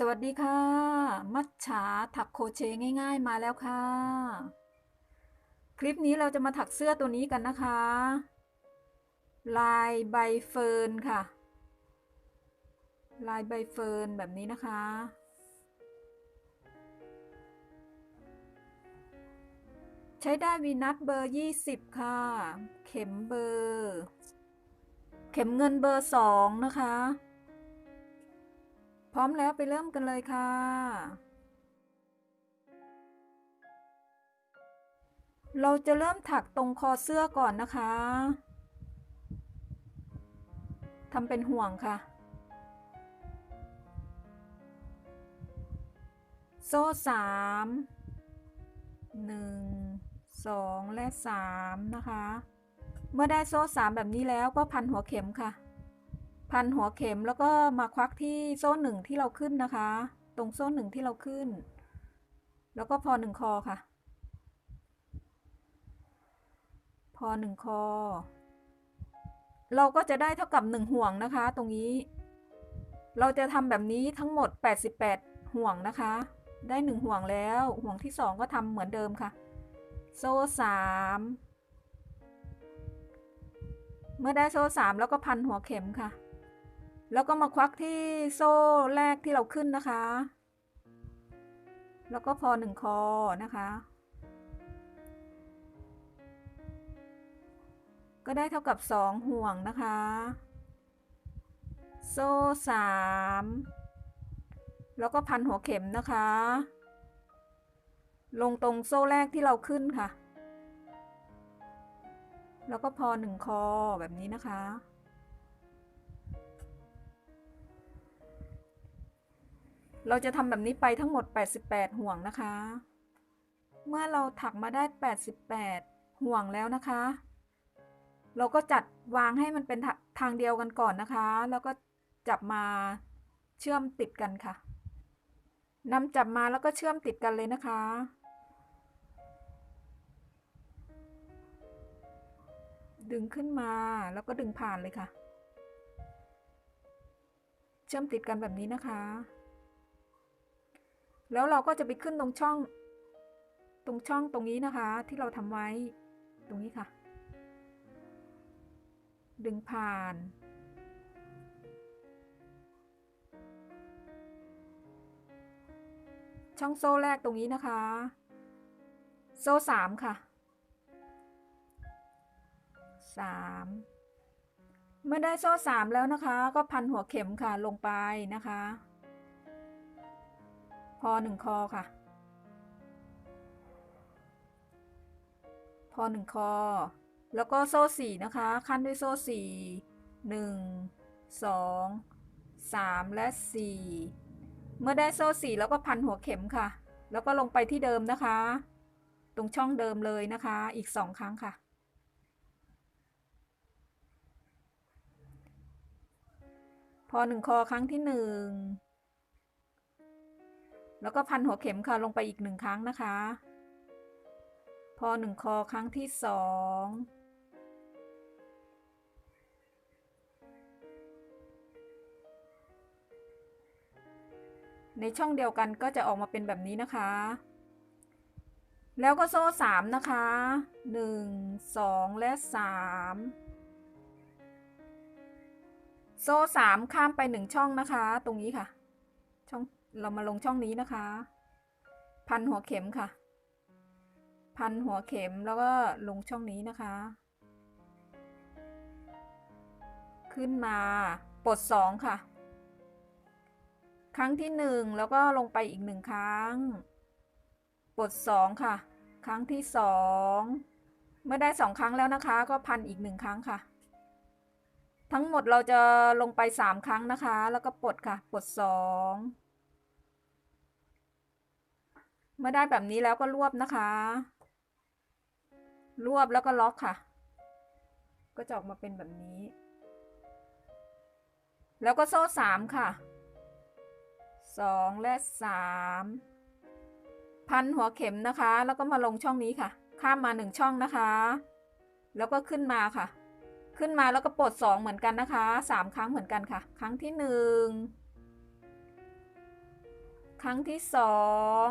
สวัสดีค่ะ มัจฉาถักโคเชง่าย ๆ มาแล้วค่ะ คลิปนี้เราจะมาถักเสื้อตัวนี้กันนะคะ ลายใบเฟิร์นค่ะ ลายใบเฟิร์นแบบนี้นะคะ ใช้ได้วีนัทเบอร์ 20 ค่ะ เข็มเบอร์ เข็มเงินเบอร์ 2 นะคะ ร้อมแล้วไปเริ่มกันเลยค่ะ เราจะเริ่มถักตรงคอเสื้อก่อนนะคะทำเป็นห่วงค่ะ โซ่สามหนึ่งสองและสามนะคะ เมื่อได้โซ่สามแบบนี้แล้วก็พันหัวเข็มค่ะ พันหัวเข็มแล้วก็มาควักที่โซ่หนึ่งที่เราขึ้นนะคะ ตรงโซ่หนึ่งที่เราขึ้น แล้วก็พอหนึ่งคอค่ะ พอหนึ่งคอ เราก็จะได้เท่ากับหนึ่งห่วงนะคะ ตรงนี้ เราจะทำแบบนี้ทั้งหมด 88 ห่วงนะคะ ได้หนึ่งห่วงแล้ว ห่วงที่สองก็ทำเหมือนเดิมค่ะ โซ่สามเมื่อได้โซ่สามแล้วก็พันหัวเข็มค่ะ แล้วก็มาควักที่โซ่แรกที่เราขึ้นนะคะ แล้วก็พอหนึ่งคอนะคะ ก็ได้เท่ากับสองห่วงนะคะ โซ่สามแล้วก็พันหัวเข็มนะคะ ลงตรงโซ่แรกที่เราขึ้นค่ะ แล้วก็พอหนึ่งคอแบบนี้นะคะ เราจะทำแบบนี้ไปทั้งหมด 88 ห่วงนะคะ เมื่อเราถักมาได้ 88 ห่วงแล้วนะคะ เราก็จัดวางให้มันเป็นทางเดียวกันก่อนนะคะ แล้วก็จับมาเชื่อมติดกันค่ะนำจับมาแล้วก็เชื่อมติดกันเลยนะคะ ดึงขึ้นมาแล้วก็ดึงผ่านเลยค่ะ เชื่อมติดกันแบบนี้นะคะ แล้วเราก็จะไปขึ้นตรงช่อง ตรงช่องตรงนี้นะคะ ที่เราทำไว้ตรงนี้ค่ะ ดึงผ่าน ช่องโซ่แรกตรงนี้นะคะ โซ่สามค่ะสามเมื่อได้โซ่สามแล้วนะคะ ก็พันหัวเข็มค่ะลงไปนะคะ หนึ่งคอค่ะ พอหนึ่งคอ แล้วก็โซ่สี่นะคะ ขั้นด้วยโซ่สี่หนึ่งสองสามและสี่เมื่อได้โซ่สี่แล้วก็พันหัวเข็มค่ะ แล้วก็ลงไปที่เดิมนะคะ ตรงช่องเดิมเลยนะคะ อีกสองครั้งค่ะพอหนึ่งคอครั้งที่หนึ่ง แล้วก็พันหัวเข็มค่ะลงไปอีกหนึ่งครั้งนะคะ พอหนึ่งคอครั้งที่สองในช่องเดียวกันก็จะออกมาเป็นแบบนี้นะคะ แล้วก็โซ่สามนะคะ หนึ่งสองและสามโซ่สามข้ามไปหนึ่งช่องนะคะ ตรงนี้ค่ะ เรามาลงช่องนี้นะคะ พันหัวเข็มค่ะ พันหัวเข็มแล้วก็ลงช่องนี้นะคะ ขึ้นมาปลด2ค่ะ ครั้งที่ 1 แล้วก็ลงไปอีก 1 ครั้งปลด2ค่ะ ครั้งที่ 2 เมื่อได้ 2 ครั้งแล้วนะคะ ก็พันอีก 1 ครั้งค่ะทั้งหมดเราจะลงไป 3 ครั้งนะคะ แล้วก็ปลดค่ะ ปลด 2 มื่อได้แบบนี้แล้วก็รวบนะคะ รวบแล้วก็ล็อกค่ะ ก็จะออกมาเป็นแบบนี้ แล้วก็โซ่สามค่ะสองและสามพันหัวเข็มนะคะ แล้วก็มาลงช่องนี้ค่ะ ข้ามมาหนึ่งช่องนะคะ แล้วก็ขึ้นมาค่ะ ขึ้นมาแล้วก็ปลดสองเหมือนกันนะคะสามครั้งเหมือนกันค่ะ ครั้งที่หนึ่งครั้งที่สอง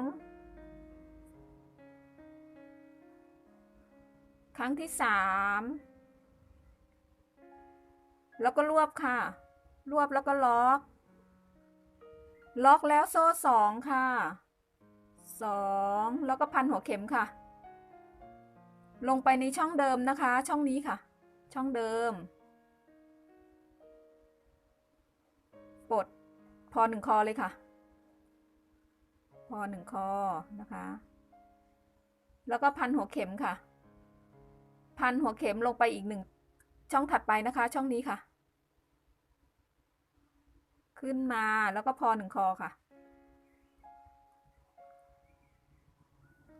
ครั้งที่สามแล้วก็รวบค่ะ รวบแล้วก็ล็อก ล็อกแล้วโซ่สองค่ะสองแล้วก็พันหัวเข็มค่ะ ลงไปในช่องเดิมนะคะ ช่องนี้ค่ะ ช่องเดิมปลดพอหนึ่งคอเลยค่ะ พอหนึ่งคอนะคะ แล้วก็พันหัวเข็มค่ะ พันหัวเข็มลงไปอีกหนึ่งช่องถัดไปนะคะ ช่องนี้ค่ะ ขึ้นมาแล้วก็พอหนึ่งคอค่ะ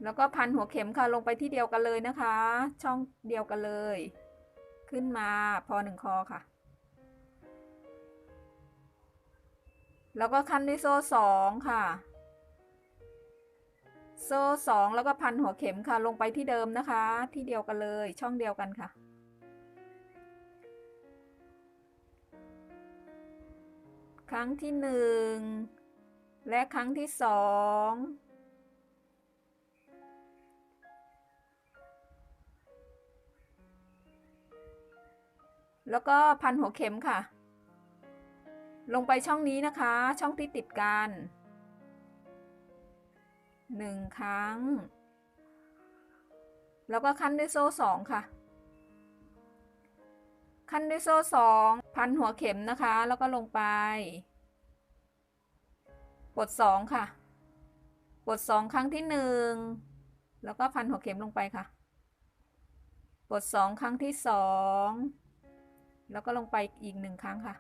แล้วก็พันหัวเข็มค่ะลงไปที่เดียวกันเลยนะคะ ช่องเดียวกันเลย ขึ้นมาพอหนึ่งคอค่ะ แล้วก็คันด้วยโซ่สองค่ะ โซ่สองแล้วก็พันหัวเข็มค่ะลงไปที่เดิมนะคะ ที่เดียวกันเลยช่องเดียวกันค่ะ ครั้งที่หนึ่งและครั้งที่สองแล้วก็พันหัวเข็มค่ะ ลงไปช่องนี้นะคะ ช่องที่ติดกัน หนึ่งครั้ง แล้วก็คั้นด้วยโซ่สองค่ะคั้นด้วยโซ่สองพันหัวเข็มนะคะ แล้วก็ลงไปปลดสองค่ะปลดสองครั้งที่หนึ่งแล้วก็พันหัวเข็มลงไปค่ะปลดสองครั้งที่สองแล้วก็ลงไปอีกหนึ่งครั้งค่ะ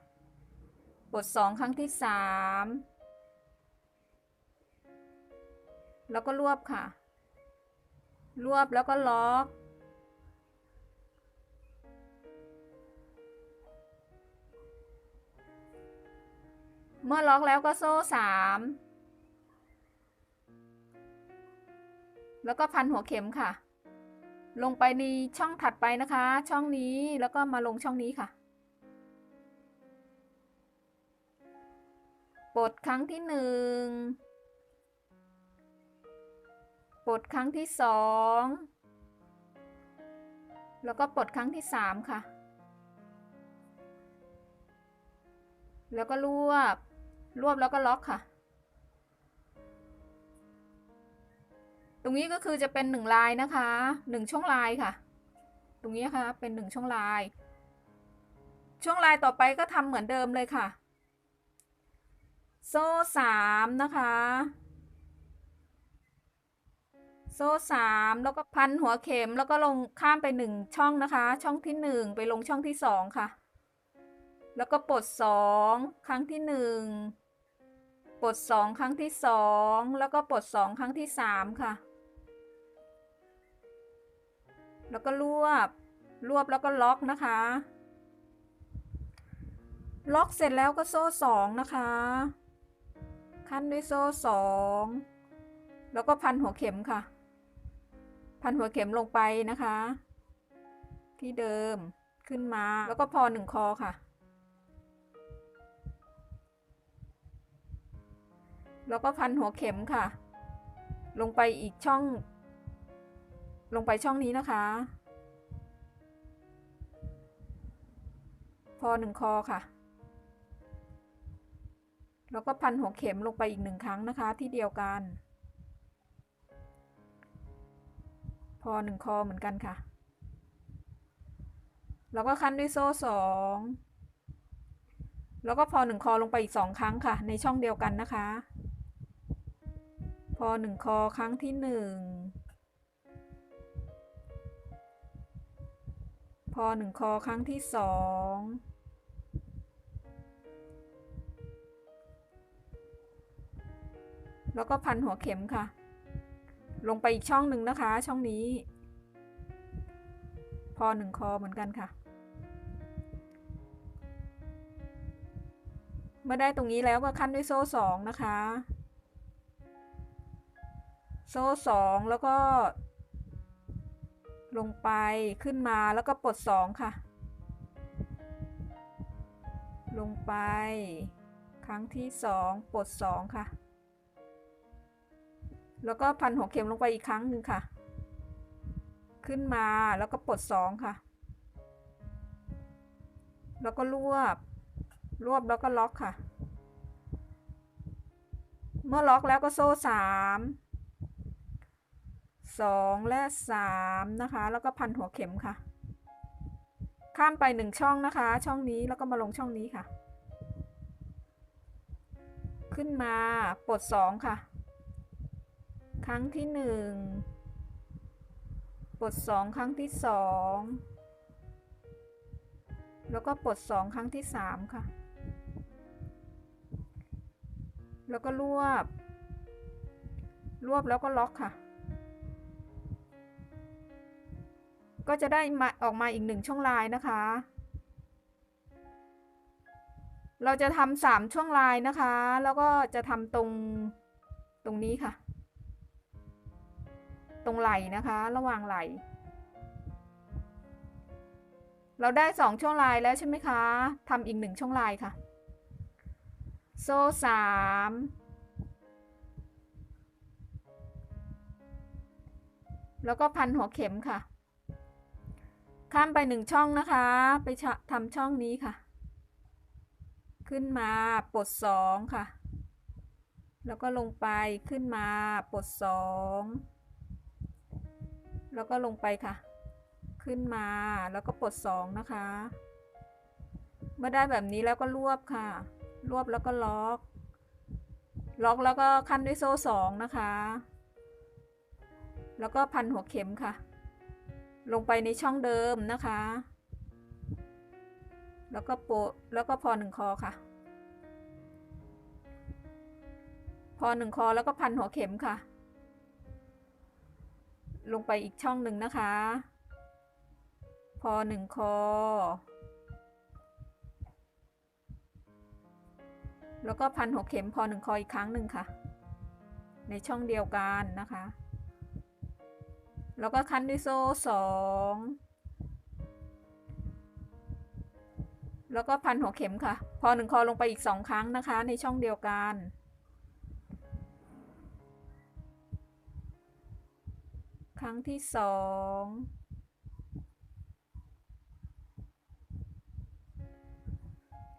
ปลดสองครั้งที่สาม แล้วก็รวบค่ะ รวบแล้วก็ล็อก เมื่อล็อกแล้วก็โซ่สามแล้วก็พันหัวเข็มค่ะ ลงไปในช่องถัดไปนะคะ ช่องนี้แล้วก็มาลงช่องนี้ค่ะ ปลดครั้งที่หนึ่ง ปลดครั้งที่สองแล้วก็ปลดครั้งที่สามค่ะ แล้วก็รวบ รวบแล้วก็ล็อกค่ะ ตรงนี้ก็คือจะเป็นหนึ่งลายนะคะหนึ่งช่องลายค่ะ ตรงนี้ค่ะเป็นหนึ่งช่องลาย ช่วงลายต่อไปก็ทำเหมือนเดิมเลยค่ะ โซ่สามนะคะ โซ่สามแล้วก็พันหัวเข็มแล้วก็ลงข้ามไปหนึ่งช่องนะคะ ช่องที่หนึ่งไปลงช่องที่สองค่ะ แล้วก็ปลดสองครั้งที่หนึ่งปลดสองครั้งที่สองแล้วก็ปลดสองครั้งที่สามค่ะ แล้วก็รวบรวบแล้วก็ล็อกนะคะ ล็อกเสร็จแล้วก็โซ่สองนะคะ ขั้นด้วยโซ่สองแล้วก็พันหัวเข็มค่ะ พันหัวเข็มลงไปนะคะ ที่เดิมขึ้นมาแล้วก็พอหนึ่งคอค่ะ แล้วก็พันหัวเข็มค่ะ ลงไปอีกช่อง ลงไปช่องนี้นะคะ พอหนึ่งคอค่ะ แล้วก็พันหัวเข็มลงไปอีกหนึ่งครั้งนะคะที่เดียวกัน พอหนึ่งคอเหมือนกันค่ะ แล้วก็คั้นด้วยโซ่สองแล้วก็พอหนึ่งคอลงไปอีกสองครั้งค่ะ ในช่องเดียวกันนะคะ พอหนึ่งคอครั้งที่หนึ่งพอหนึ่งคอครั้งที่สองแล้วก็พันหัวเข็มค่ะ ลงไปอีกช่องหนึ่งนะคะ ช่องนี้ พอหนึ่งคอเหมือนกันค่ะ เมื่อได้ตรงนี้แล้วก็ขั้นด้วยโซ่สองนะคะ โซ่สองแล้วก็ ลงไปขึ้นมาแล้วก็ปลดสองค่ะ ลงไป ครั้งที่สองปลดสองค่ะ แล้วก็พันหัวเข็มลงไปอีกครั้งหนึ่งค่ะ ขึ้นมาแล้วก็ปลดสองค่ะ แล้วก็รวบ รวบแล้วก็ล็อกค่ะ เมื่อล็อกแล้วก็โซ่สามสองและสามนะคะ แล้วก็พันหัวเข็มค่ะ ข้ามไปหนึ่งช่องนะคะ ช่องนี้แล้วก็มาลงช่องนี้ค่ะ ขึ้นมาปลดสองค่ะ ครั้งที่หนึ่งปลดสองครั้งที่สองแล้วก็ปลดสองครั้งที่สามค่ะ แล้วก็รวบ รวบแล้วก็ล็อกค่ะ ก็จะได้มาออกมาอีกหนึ่งช่องลายนะคะ เราจะทำสามช่วงลายนะคะ แล้วก็จะทำตรงตรงนี้ค่ะ ตรงไหล่นะคะ ระหว่างไหล่ เราได้สองช่วงลายแล้วใช่ไหมคะทำอีกหนึ่งช่วงลายค่ะ โซ่สามแล้วก็พันหัวเข็มค่ะ ข้ามไปหนึ่งช่องนะคะ ไปะทำช่องนี้ค่ะ ขึ้นมาปลดสองค่ะแล้วก็ลงไปขึ้นมาปลดสอง แล้วก็ลงไปค่ะ ขึ้นมาแล้วก็ปลดสองนะคะ เมื่อได้แบบนี้แล้วก็รวบค่ะ รวบแล้วก็ล็อก ล็อกแล้วก็ขั้นด้วยโซ่สองนะคะ แล้วก็พันหัวเข็มค่ะ ลงไปในช่องเดิมนะคะ แล้วก็โปะแล้วก็พอหนึ่งคอค่ะ พอหนึ่งคอแล้วก็พันหัวเข็มค่ะ ลงไปอีกช่องหนึ่งนะคะ พอหนึ่งคอ แล้วก็พันหัวเข็มพอหนึ่งคออีกครั้งหนึ่งค่ะ ในช่องเดียวกันนะคะ แล้วก็คั้นด้วยโซ่สองแล้วก็พันหัวเข็มค่ะ พอหนึ่งคอลงไปอีกสองครั้งนะคะ ในช่องเดียวกัน รั้งที่สอง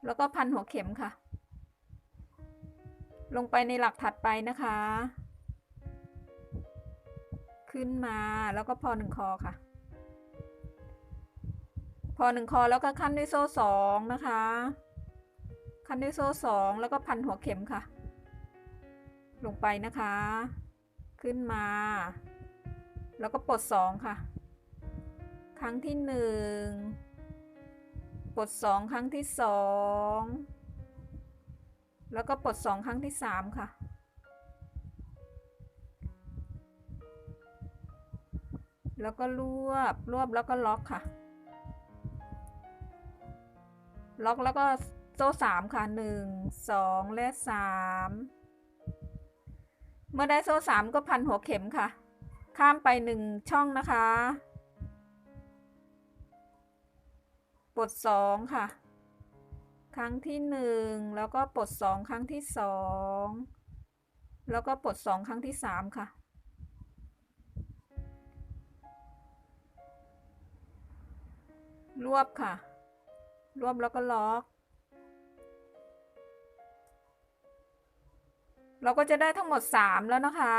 แล้วก็พันหัวเข็มค่ะ ลงไปในหลักถัดไปนะคะ ขึ้นมาแล้วก็พอหนึ่งคอค่ะ พอหนึ่งคอแล้วก็ขั้นด้วยโซ่สองนะคะ ขั้นด้วยโซ่สองแล้วก็พันหัวเข็มค่ะ ลงไปนะคะ ขึ้นมา แล้วก็ปลดสองค่ะ ครั้งที่หนึ่งปลดสองครั้งที่สองแล้วก็ปลดสองครั้งที่สามค่ะ แล้วก็รวบ รวบแล้วก็ล็อกค่ะ ล็อกแล้วก็โซ่สามค่ะหนึ่งสองและสามเมื่อได้โซ่สามก็พันหัวเข็มค่ะ ข้ามไปหนึ่งช่องนะคะ ปลดสองค่ะ ครั้งที่หนึ่งแล้วก็ปลดสองครั้งที่สองแล้วก็ปลดสองครั้งที่สามค่ะรวบค่ะ รวบแล้วก็ล็อก เราก็จะได้ทั้งหมดสามแล้วนะคะ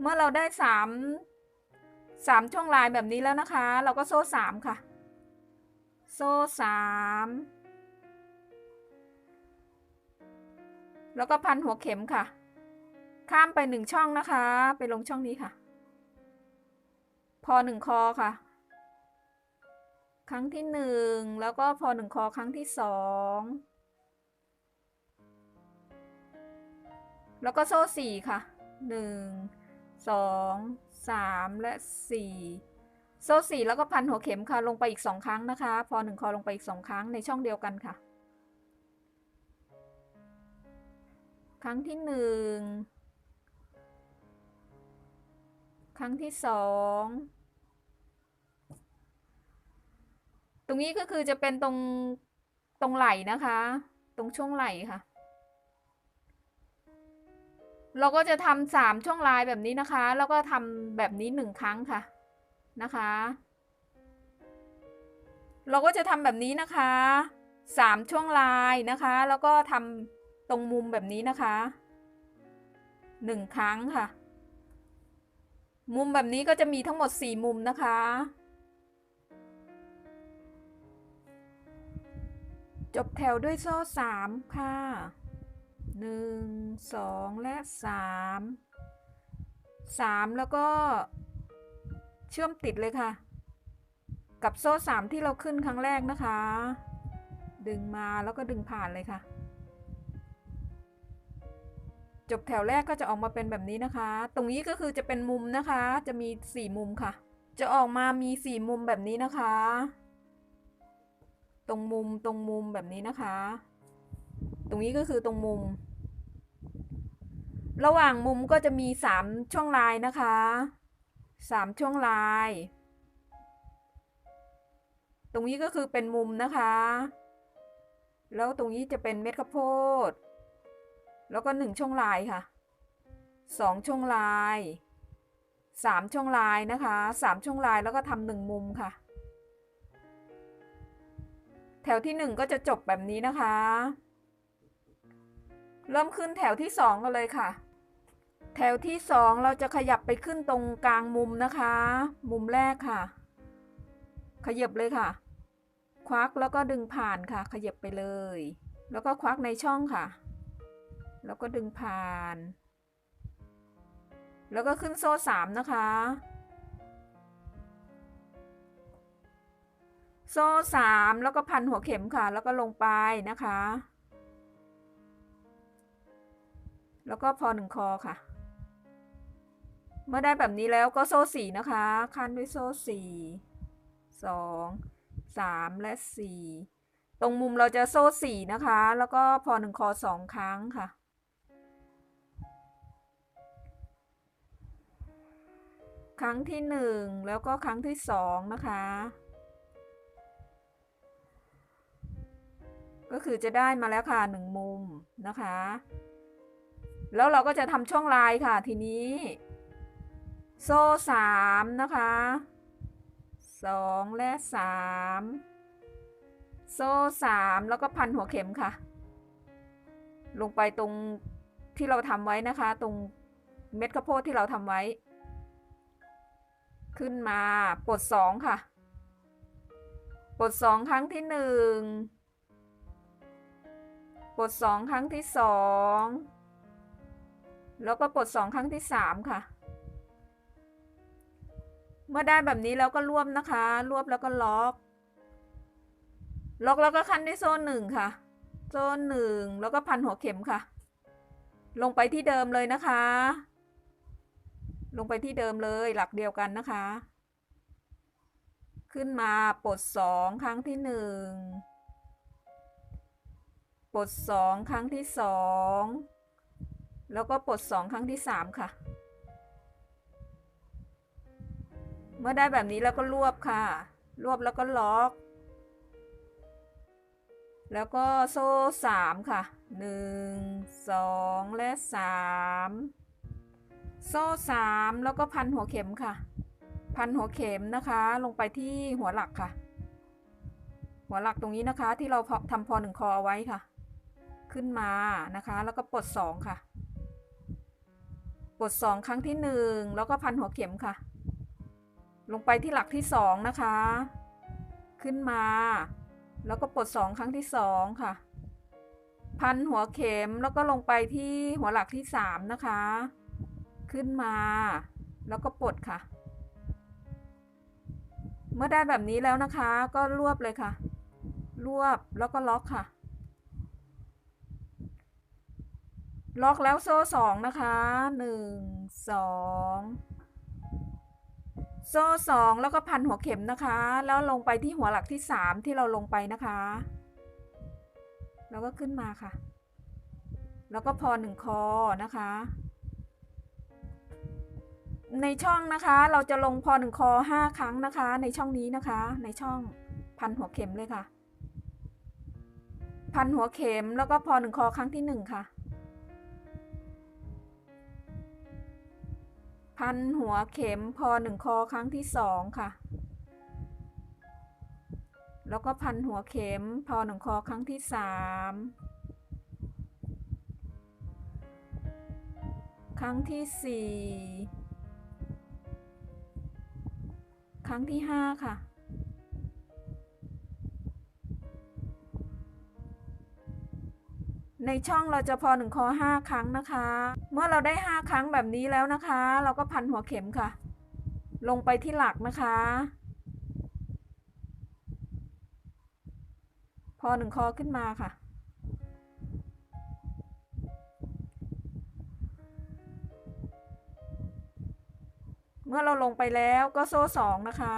เมื่อเราได้สามสามช่วงลายแบบนี้แล้วนะคะ เราก็โซ่สามค่ะ โซ่สามแล้วก็พันหัวเข็มค่ะ ข้ามไปหนึ่งช่องนะคะ ไปลงช่องนี้ค่ะ พอหนึ่งคอค่ะ ครั้งที่หนึ่งแล้วก็พอหนึ่งคอครั้งที่สองแล้วก็โซ่สี่ค่ะหนึ่ง สองสามและสี่โซ่สี่แล้วก็พันหัวเข็มค่ะลงไปอีกสองครั้งนะคะ พอหนึ่งคอลงไปอีกสองครั้งในช่องเดียวกันค่ะ ครั้งที่หนึ่งครั้งที่สองตรงนี้ก็คือจะเป็นตรงตรงไหล่นะคะ ตรงช่วงไหล่ค่ะ เราก็จะทำสามช่วงลายแบบนี้นะคะ แล้วก็ทำแบบนี้หนึ่งครั้งค่ะนะคะ เราก็จะทำแบบนี้นะคะสามช่วงลายนะคะ แล้วก็ทำตรงมุมแบบนี้นะคะหนึ่งครั้งค่ะ มุมแบบนี้ก็จะมีทั้งหมดสี่มุมนะคะ จบแถวด้วยโซ่สามค่ะ หนึ่งสองและสามสามแล้วก็เชื่อมติดเลยค่ะ กับโซ่สามที่เราขึ้นครั้งแรกนะคะ ดึงมาแล้วก็ดึงผ่านเลยค่ะ จบแถวแรกก็จะออกมาเป็นแบบนี้นะคะ ตรงนี้ก็คือจะเป็นมุมนะคะ จะมีสี่มุมค่ะ จะออกมามีสี่มุมแบบนี้นะคะ ตรงมุมตรงมุมแบบนี้นะคะ รงนี้ก็คือตรงมุม ระหว่างมุมก็จะมีสามช่วงลายนะคะสามช่วงลาย ตรงนี้ก็คือเป็นมุมนะคะ แล้วตรงนี้จะเป็นเม็ดข้าวโพด แล้วก็หนึ่งช่วงลายค่ะสองช่วงลายสามช่วงลายนะคะสามช่วงลายแล้วก็ทำหนึ่งมุมค่ะแถวที่หนึ่งก็จะจบแบบนี้นะคะ เริ่มขึ้นแถวที่สองกันเลยค่ะ แถวที่สองเราจะขยับไปขึ้นตรงกลางมุมนะคะ มุมแรกค่ะ ขยับเลยค่ะ ควักแล้วก็ดึงผ่านค่ะ ขยับไปเลย แล้วก็ควักในช่องค่ะ แล้วก็ดึงผ่าน แล้วก็ขึ้นโซ่สามนะคะโซ่สามแล้วก็พันหัวเข็มค่ะ แล้วก็ลงไปนะคะ แล้วก็พอหนึ่งคอค่ะ เมื่อได้แบบนี้แล้วก็โซ่สี่นะคะ คันด้วยโซ่สี่สองสามและสี่ตรงมุมเราจะโซ่สี่นะคะ แล้วก็พอหนึ่งคอสองครั้งค่ะครั้งที่หนึ่งแล้วก็ครั้งที่สองนะคะ ก็คือจะได้มาแล้วค่ะหนึ่งมุมนะคะ แล้วเราก็จะทำช่องลายค่ะทีนี้ โซ่สามนะคะสองและสามโซ่สามแล้วก็พันหัวเข็มค่ะ ลงไปตรงที่เราทำไว้นะคะ ตรงเม็ดข้าวโพดที่เราทำไว้ ขึ้นมาปลดสองค่ะ ปลดสองครั้งที่หนึ่งปลดสองครั้งที่สอง แล้วก็ปลดสองครั้งที่สามค่ะ เมื่อได้แบบนี้แล้วก็รวบนะคะ รวบแล้วก็ล็อก ล็อกแล้วก็คันด้วยโซ่หนึ่งค่ะ โซ่หนึ่งแล้วก็พันหัวเข็มค่ะ ลงไปที่เดิมเลยนะคะ ลงไปที่เดิมเลยหลักเดียวกันนะคะ ขึ้นมาปลดสองครั้งที่หนึ่งปลดสองครั้งที่สอง แล้วก็ปลดสองครั้งที่สามค่ะ เมื่อได้แบบนี้แล้วก็รวบค่ะ รวบแล้วก็ล็อก แล้วก็โซ่สามค่ะหนึ่งสองและสามโซ่สามแล้วก็พันหัวเข็มค่ะ พันหัวเข็มนะคะ ลงไปที่หัวหลักค่ะ หัวหลักตรงนี้นะคะที่เราทำพอหนึ่งคอเอาไว้ค่ะ ขึ้นมานะคะ แล้วก็ปลดสองค่ะ ปลดสองครั้งที่หนึ่งแล้วก็พันหัวเข็มค่ะ ลงไปที่หลักที่สองนะคะ ขึ้นมา แล้วก็ปลดสองครั้งที่สองค่ะ พันหัวเข็มแล้วก็ลงไปที่หัวหลักที่สามนะคะ ขึ้นมา แล้วก็ปลดค่ะ เมื่อได้แบบนี้แล้วนะคะ ก็รวบเลยค่ะ รวบแล้วก็ล็อกค่ะ ล็อกแล้วโซ่สองนะคะหนึ่งสองโซ่สองแล้วก็พันหัวเข็มนะคะ แล้วลงไปที่หัวหลักที่สามที่เราลงไปนะคะ แล้วก็ขึ้นมาค่ะ แล้วก็พอหนึ่งคอนะคะ ในช่องนะคะเราจะลงพอหนึ่งคอห้าครั้งนะคะ ในช่องนี้นะคะ ในช่องพันหัวเข็มเลยค่ะ พันหัวเข็มแล้วก็พอหนึ่งคอครั้งที่หนึ่งค่ะ พันหัวเข็มพอหนึ่งคอครั้งที่สองค่ะ แล้วก็พันหัวเข็มพอหนึ่งคอครั้งที่สามครั้งที่สี่ครั้งที่ห้าค่ะ ในช่องเราจะพอหนึ่งคอห้าครั้งนะคะ เมื่อเราได้ห้าครั้งแบบนี้แล้วนะคะ เราก็พันหัวเข็มค่ะ ลงไปที่หลักนะคะ พอหนึ่งคอขึ้นมาค่ะ เมื่อเราลงไปแล้วก็โซ่สองนะคะ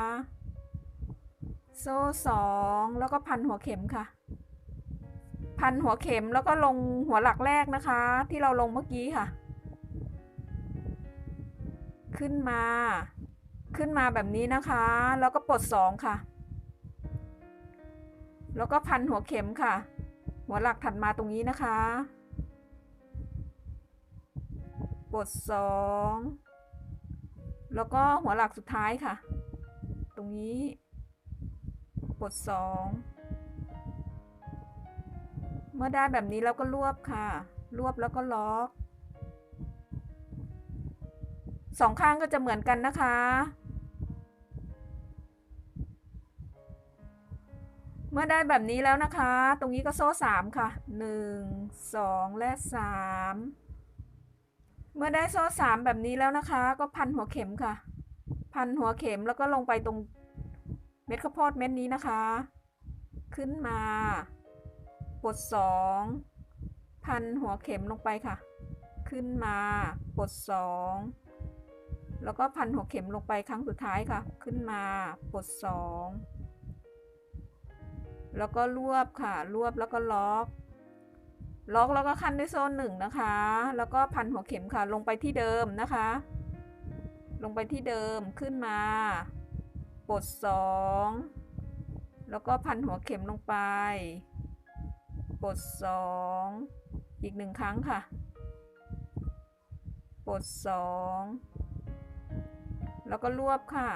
โซ่สองแล้วก็พันหัวเข็มค่ะ พันหัวเข็มแล้วก็ลงหัวหลักแรกนะคะ ที่เราลงเมื่อกี้ค่ะ ขึ้นมา ขึ้นมาแบบนี้นะคะ แล้วก็ปลดสองค่ะ แล้วก็พันหัวเข็มค่ะ หัวหลักถัดมาตรงนี้นะคะปลดสองแล้วก็หัวหลักสุดท้ายค่ะ ตรงนี้ปลดสอง เมื่อได้แบบนี้เราก็รวบค่ะ รวบแล้วก็ล็อกสองข้างก็จะเหมือนกันนะคะ เมื่อได้แบบนี้แล้วนะคะ ตรงนี้ก็โซ่สามค่ะหนึ่งสองและสามเมื่อได้โซ่สามแบบนี้แล้วนะคะ ก็พันหัวเข็มค่ะ พันหัวเข็มแล้วก็ลงไปตรงเม็ดข้าวโพดเม็ดนี้นะคะ ขึ้นมา ปลดสองพันหัวเข็มลงไปค่ะ ขึ้นมาปลดสองแล้วก็พันหัวเข็มลงไปครั้งสุดท้ายค่ะ ขึ้นมาปลดสองแล้วก็รวบค่ะ รวบแล้วก็ล็อก ล็อกแล้วก็ขั้นด้วยโซ่หนึ่งนะคะ แล้วก็พันหัวเข็มค่ะ ลงไปที่เดิมนะคะ ลงไปที่เดิมขึ้นมาปลดสองแล้วก็พันหัวเข็มลงไป ปลดสองอีกหนึ่งครั้งค่ะปลดสองแล้วก็รวบค่ะ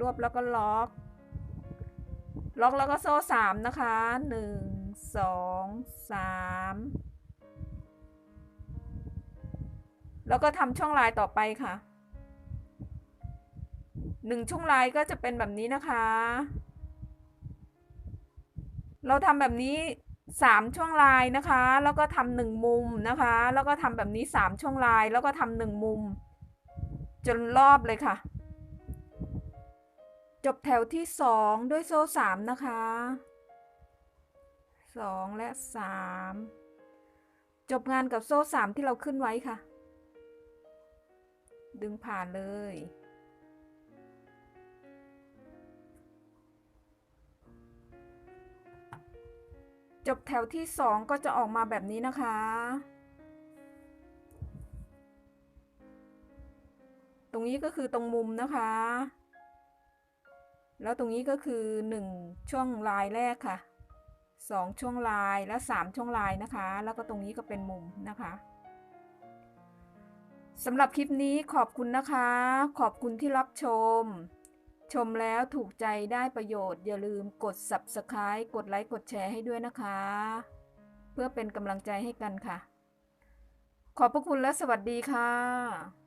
รวบแล้วก็ล็อก ล็อกแล้วก็โซ่สามนะคะหนึ่งสองสามแล้วก็ทำช่องลายต่อไปค่ะหนึ่งช่วงลายก็จะเป็นแบบนี้นะคะ เราทำแบบนี้ สามช่วงลายนะคะ แล้วก็ทำหนึ่งมุมนะคะ แล้วก็ทำแบบนี้สามช่วงลาย แล้วก็ทำหนึ่งมุม จนรอบเลยค่ะ จบแถวที่สองด้วยโซ่สามนะคะสองและสามจบงานกับโซ่สามที่เราขึ้นไว้ค่ะ ดึงผ่านเลย จบแถวที่สองก็จะออกมาแบบนี้นะคะ ตรงนี้ก็คือตรงมุมนะคะ แล้วตรงนี้ก็คือหนึ่งช่วงลายแรกค่ะสองช่วงลายและสามช่วงลายนะคะ แล้วก็ตรงนี้ก็เป็นมุมนะคะสำหรับคลิปนี้ขอบคุณนะคะ ขอบคุณที่รับชม ชมแล้วถูกใจได้ประโยชน์ อย่าลืมกด subscribe กดไลค์ กดแชร์ให้ด้วยนะคะ เพื่อเป็นกำลังใจให้กันค่ะ ขอบพระคุณและสวัสดีค่ะ